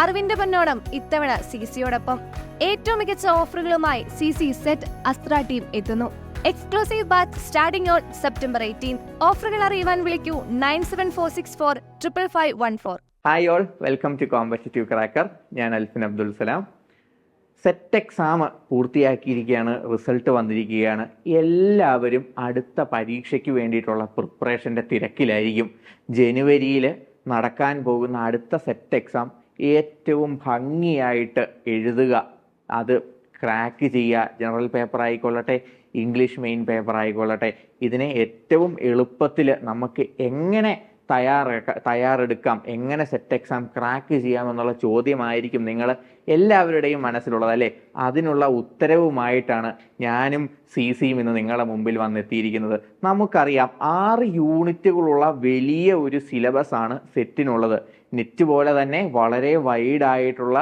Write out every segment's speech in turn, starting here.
അറിവിന്റെ പൊന്നോടം ഇത്തവണ സി സിയോടൊപ്പം ഏറ്റവും മികച്ച ഓഫറുകളുമായി C C SET Astra team എത്തുന്നു. Exclusive batch starting on September eighteen ഓഫറുകൾ അറിയുവാൻ വിളിക്കൂ nine seven four six four triple five one four. Hi all welcome to competitive cracker ഞാൻ അൽഫിൻ അബ്ദുൽ സലാം. സെറ്റ് എക്സാം പൂർത്തിയാക്കിയിരിക്കുകയാണ് റിസൾട്ട് വന്നിരിക്കുകയാണ്. എല്ലാവരും അടുത്ത പരീക്ഷയ്ക്ക് വേണ്ടിയിട്ടുള്ള പ്രിപ്പറേഷന്റെ തിരക്കിലായിരിക്കും. ജനുവരിയിൽ നടക്കാൻ പോകുന്ന അടുത്ത സെറ്റ് എക്സാം ഏറ്റവും ഭംഗിയായിട്ട് എഴുതുക. അത് ക്രാക്ക് ചെയ്യുക. ജനറൽ പേപ്പർ ആയിക്കൊള്ളട്ടെ ഇംഗ്ലീഷ് മെയിൻ പേപ്പർ ആയിക്കൊള്ളട്ടെ. ഇതിനെ ഏറ്റവും എളുപ്പത്തിൽ നമുക്ക് എങ്ങനെ തയ്യാറെടുക്ക തയ്യാറെടുക്കാം. എങ്ങനെ സെറ്റ് എക്സാം ക്രാക്ക് ചെയ്യാം എന്നുള്ള ചോദ്യമായിരിക്കും നിങ്ങൾ എല്ലാവരുടെയും മനസ്സിലുള്ളത് അല്ലേ? അതിനുള്ള ഉത്തരവുമായിട്ടാണ് ഞാനും സി സിയും ഇന്ന് നിങ്ങളുടെ മുമ്പിൽ വന്നെത്തിയിരിക്കുന്നത്. നമുക്കറിയാം ആറ് യൂണിറ്റുകളുള്ള വലിയ ഒരു സിലബസ് ആണ് സെറ്റിനുള്ളത്. നെറ്റ് പോലെ തന്നെ വളരെ വൈഡായിട്ടുള്ള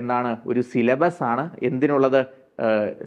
എന്താണ് ഒരു സിലബസ് ആണ് എന്തിനുള്ളത്?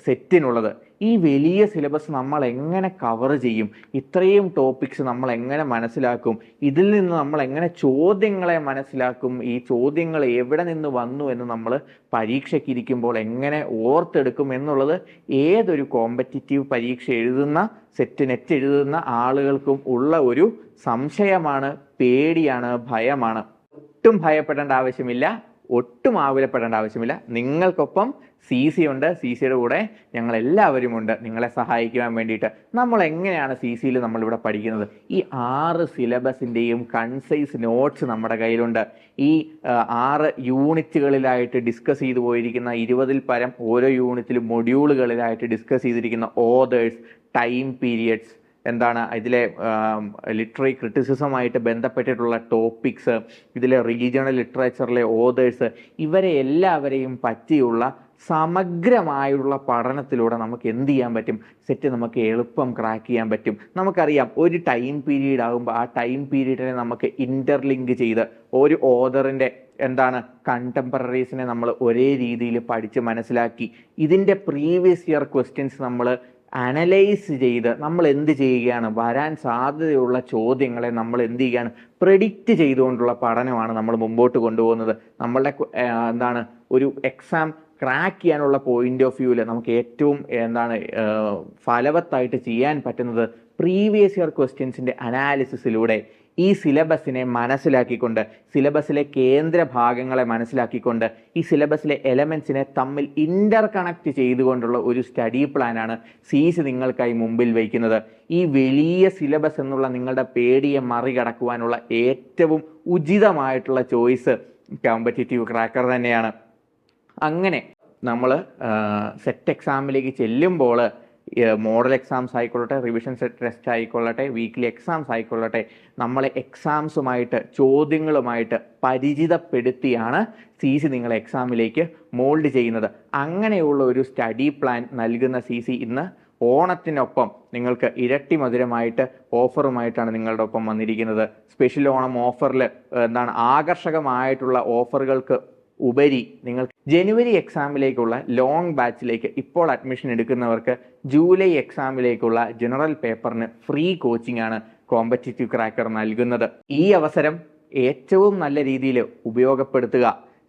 സെറ്റിനുള്ളത്. ഈ വലിയ സിലബസ് നമ്മൾ എങ്ങനെ കവർ ചെയ്യും? ഇത്രയും ടോപ്പിക്സ് നമ്മൾ എങ്ങനെ മനസ്സിലാക്കും? ഇതിൽ നിന്ന് നമ്മൾ എങ്ങനെ ചോദ്യങ്ങളെ മനസ്സിലാക്കും? ഈ ചോദ്യങ്ങൾ എവിടെ നിന്ന് വന്നു എന്ന് നമ്മൾ പരീക്ഷയ്ക്ക് ഇരിക്കുമ്പോൾ എങ്ങനെ ഓർത്തെടുക്കും എന്നുള്ളത് ഏതൊരു കോമ്പറ്റിറ്റീവ് പരീക്ഷ എഴുതുന്ന സെറ്റ് നെറ്റ് എഴുതുന്ന ആളുകൾക്കും ഉള്ള ഒരു സംശയമാണ് പേടിയാണ് ഭയമാണ്. ഒട്ടും ഭയപ്പെടേണ്ട ആവശ്യമില്ല. ഒട്ടും ആകുലപ്പെടേണ്ട ആവശ്യമില്ല. നിങ്ങൾക്കൊപ്പം സി സി ഉണ്ട്. സി സിയുടെ കൂടെ ഞങ്ങൾ എല്ലാവരും ഉണ്ട്. നിങ്ങളെ സഹായിക്കുവാൻ വേണ്ടിയിട്ട്. നമ്മൾ എങ്ങനെയാണ് സി സിയിൽ നമ്മളിവിടെ പഠിക്കുന്നത്? ഈ ആറ് സിലബസിന്റെയും കൺസൈസ് നോട്ട്സ് നമ്മുടെ കയ്യിലുണ്ട്. ഈ ആറ് യൂണിറ്റുകളിലായിട്ട് ഡിസ്കസ് ചെയ്തു പോയിരിക്കുന്ന ഇരുപതിൽ പരം ഓരോ യൂണിറ്റിലും മൊഡ്യൂളുകളിലായിട്ട് ഡിസ്കസ് ചെയ്തിരിക്കുന്ന ഓതേഴ്സ് ടൈം പീരിയഡ്സ് എന്താണ് ഇതിലെ ലിറ്റററി ക്രിറ്റിസിസമായിട്ട് ബന്ധപ്പെട്ടിട്ടുള്ള ടോപ്പിക്സ് ഇതിലെ റീജിയണൽ ലിറ്ററേച്ചറിലെ ഓതേഴ്സ് ഇവരെ എല്ലാവരെയും പറ്റിയുള്ള സമഗ്രമായുള്ള പഠനത്തിലൂടെ നമുക്ക് എന്ത് ചെയ്യാൻ പറ്റും? സെറ്റ് നമുക്ക് എളുപ്പം ക്രാക്ക് ചെയ്യാൻ പറ്റും. നമുക്കറിയാം ഒരു ടൈം പീരീഡ് ആകുമ്പോൾ ആ ടൈം പീരീഡിനെ നമുക്ക് ഇന്റർലിങ്ക് ചെയ്ത് ഒരു ഓതറിന്റെ എന്താണ് കണ്ടംപററീസിനെ നമ്മൾ ഒരേ രീതിയിൽ പഠിച്ച് മനസ്സിലാക്കി ഇതിന്റെ പ്രീവിയസ് ഇയർ ക്വസ്റ്റ്യൻസ് നമ്മൾ അനലൈസ് ചെയ്ത് നമ്മൾ എന്ത് ചെയ്യുകയാണ്? വരാൻ സാധ്യതയുള്ള ചോദ്യങ്ങളെ നമ്മൾ എന്ത് ചെയ്യുകയാണ്? പ്രെഡിക്റ്റ് ചെയ്തുകൊണ്ടുള്ള പഠനമാണ് നമ്മൾ മുമ്പോട്ട് കൊണ്ടുപോകുന്നത്. നമ്മളുടെ എന്താണ് ഒരു എക്സാം ക്രാക്ക് ചെയ്യാനുള്ള പോയിന്റ് ഓഫ് വ്യൂവിൽ നമുക്ക് ഏറ്റവും എന്താണ് ഫലവത്തായിട്ട് ചെയ്യാൻ പറ്റുന്നത് പ്രീവിയസ് ഇയർ ക്വസ്റ്റ്യൻസിന്റെ അനാലിസിസിലൂടെ ഈ സിലബസിനെ മനസ്സിലാക്കിക്കൊണ്ട് സിലബസിലെ കേന്ദ്ര ഭാഗങ്ങളെ മനസ്സിലാക്കിക്കൊണ്ട് ഈ സിലബസിലെ എലമെൻസിനെ തമ്മിൽ ഇന്റർ കണക്ട് ചെയ്തുകൊണ്ടുള്ള ഒരു സ്റ്റഡി പ്ലാനാണ് സീസ് നിങ്ങൾക്കായി മുമ്പിൽ വയ്ക്കുന്നത്. ഈ വലിയ സിലബസ് എന്നുള്ള നിങ്ങളുടെ പേടിയെ മറികടക്കുവാനുള്ള ഏറ്റവും ഉചിതമായിട്ടുള്ള ചോയ്സ് കോമ്പറ്റേറ്റീവ് ക്രാക്കർ തന്നെയാണ്. അങ്ങനെ നമ്മൾ സെറ്റ് എക്സാമിലേക്ക് ചെല്ലുമ്പോൾ മോഡൽ എക്സാംസ് ആയിക്കൊള്ളട്ടെ റിവിഷൻ സെറ്റ് ടെസ്റ്റ് ആയിക്കൊള്ളട്ടെ വീക്ക്ലി എക്സാംസ് ആയിക്കൊള്ളട്ടെ നമ്മളെ എക്സാംസുമായിട്ട് ചോദ്യങ്ങളുമായിട്ട് പരിചിതപ്പെടുത്തിയാണ് സി സി നിങ്ങളെ എക്സാമിലേക്ക് മോൾഡ് ചെയ്യുന്നത്. അങ്ങനെയുള്ള ഒരു സ്റ്റഡി പ്ലാൻ നൽകുന്ന സി സി ഇന്ന് ഓണത്തിനൊപ്പം നിങ്ങൾക്ക് ഇരട്ടി മധുരമായിട്ട് ഓഫറുമായിട്ടാണ് നിങ്ങളുടെ ഒപ്പം വന്നിരിക്കുന്നത്. സ്പെഷ്യൽ ഓണം ഓഫറിൽ എന്താണ് ആകർഷകമായിട്ടുള്ള ഓഫറുകൾക്ക് ഉപരി നിങ്ങൾ ജനുവരി എക്സാമിലേക്കുള്ള ലോങ് ബാച്ചിലേക്ക് ഇപ്പോൾ അഡ്മിഷൻ എടുക്കുന്നവർക്ക് ജൂലൈ എക്സാമിലേക്കുള്ള ജനറൽ പേപ്പറിന് ഫ്രീ കോച്ചിങ് ആണ് കോമ്പറ്റീറ്റീവ് ക്രാക്കർ നൽകുന്നത്. ഈ അവസരം ഏറ്റവും നല്ല രീതിയിൽ ഉപയോഗപ്പെടുത്തുക.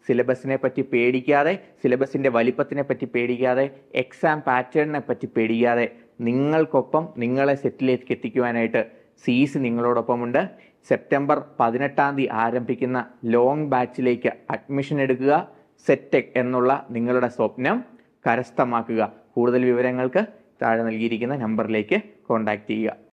സിലബസിനെ പറ്റി പേടിക്കാതെ സിലബസിന്റെ വലിപ്പത്തിനെ പറ്റി പേടിക്കാതെ എക്സാം പാറ്റേണിനെ പറ്റി പേടിക്കാതെ നിങ്ങൾക്കൊപ്പം നിങ്ങളെ സെറ്റിലേക്ക് എത്തിക്കുവാനായിട്ട് സീസ് നിങ്ങളോടൊപ്പമുണ്ട്. സെപ്റ്റംബർ പതിനെട്ടാം തീയതി ആരംഭിക്കുന്ന ലോങ് ബാച്ചിലേക്ക് അഡ്മിഷൻ എടുക്കുക സെറ്റെക് എന്നുള്ള നിങ്ങളുടെ സ്വപ്നം കരസ്ഥമാക്കുക. കൂടുതൽ വിവരങ്ങൾക്ക് താഴെ നൽകിയിരിക്കുന്ന നമ്പറിലേക്ക് കോൺടാക്റ്റ് ചെയ്യുക.